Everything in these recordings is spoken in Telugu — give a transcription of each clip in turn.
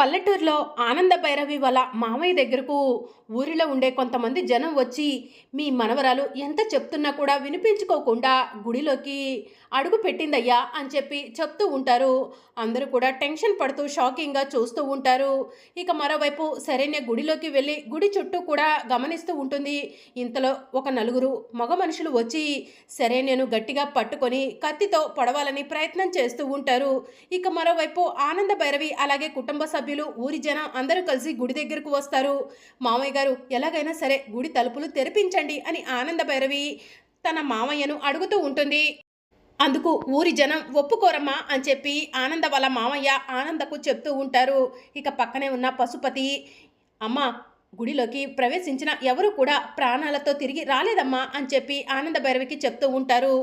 పల్లెటూరులో ఆనంద భైరవి వాళ్ళ మామయ్య దగ్గరకు ఊరిలో ఉండే కొంతమంది జనం వచ్చి మీ మనవరాలు ఎంత చెప్తున్నా కూడా వినిపించుకోకుండా గుడిలోకి అడుగు పెట్టిందయ్యా అని చెప్పి చెప్తూ ఉంటారు. అందరూ కూడా టెన్షన్ పడుతూ షాకింగ్గా చూస్తూ ఉంటారు. ఇక మరోవైపు సరైన గుడిలోకి వెళ్ళి గుడి చుట్టూ కూడా గమనిస్తూ ఉంటుంది. ఇంతలో ఒక నలుగురు మగ మనుషులు వచ్చి సరైనను గట్టిగా పట్టుకొని కత్తితో పొడవాలని ప్రయత్నం చేస్తూ ఉంటారు. ఇక మరోవైపు ఆనంద భైరవి అలాగే కుటుంబ సభ్యులు సభ్యులు ఊరి జనం అందరూ కలిసి గుడి దగ్గరకు వస్తారు. మామయ్య గారు ఎలాగైనా సరే గుడి తలుపులు తెరిపించండి అని ఆనంద భైరవి తన మామయ్యను అడుగుతూ ఉంటుంది. అందుకు ఊరి జనం ఒప్పుకోరమ్మా అని చెప్పి ఆనంద వాళ్ళ మామయ్య ఆనందకు చెప్తూ ఉంటారు. ఇక పక్కనే ఉన్న పశుపతి అమ్మ గుడిలోకి ప్రవేశించిన ఎవరు కూడా ప్రాణాలతో తిరిగి రాలేదమ్మా అని చెప్పి ఆనంద భైరవికి చెప్తూ ఉంటారు.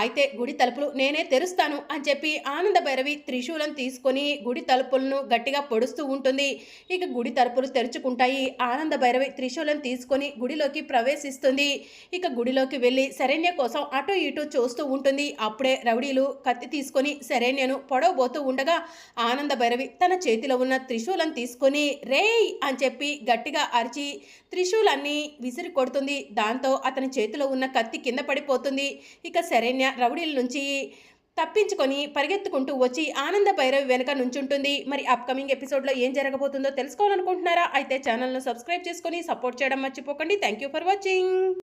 అయితే గుడి తలుపులు నేనే తెరుస్తాను అని చెప్పి ఆనంద భైరవి త్రిశూలం తీసుకొని గుడి తలుపులను గట్టిగా పొడుస్తూ ఉంటుంది. ఇక గుడి తలుపులు తెరుచుకుంటాయి. ఆనంద భైరవి త్రిశూలం తీసుకొని గుడిలోకి ప్రవేశిస్తుంది. ఇక గుడిలోకి వెళ్ళి శరణ్య కోసం అటు ఇటు చూస్తూ ఉంటుంది. అప్పుడే రౌడీలు కత్తి తీసుకొని శరణ్యను పొడవబోతూ ఉండగా ఆనంద భైరవి తన చేతిలో ఉన్న త్రిశూలం తీసుకొని రేయ్ అని చెప్పి గట్టిగా అరిచి త్రిశూలన్నీ విసిరి కొడుతుంది. దాంతో అతని చేతిలో ఉన్న కత్తి కింద పడిపోతుంది. ఇక శరణ్య రౌడీల నుంచి తప్పించుకొని పరిగెత్తుకుంటూ వచ్చి ఆనంద భైరవి వెనుక నుంచుంటుంది. మరి అప్కమింగ్ ఎపిసోడ్లో ఏం జరగబోతుందో తెలుసుకోవాలనుకుంటున్నారా? అయితే ఛానల్ను సబ్స్క్రైబ్ చేసుకొని సపోర్ట్ చేయడం మర్చిపోకండి. Thank you for watching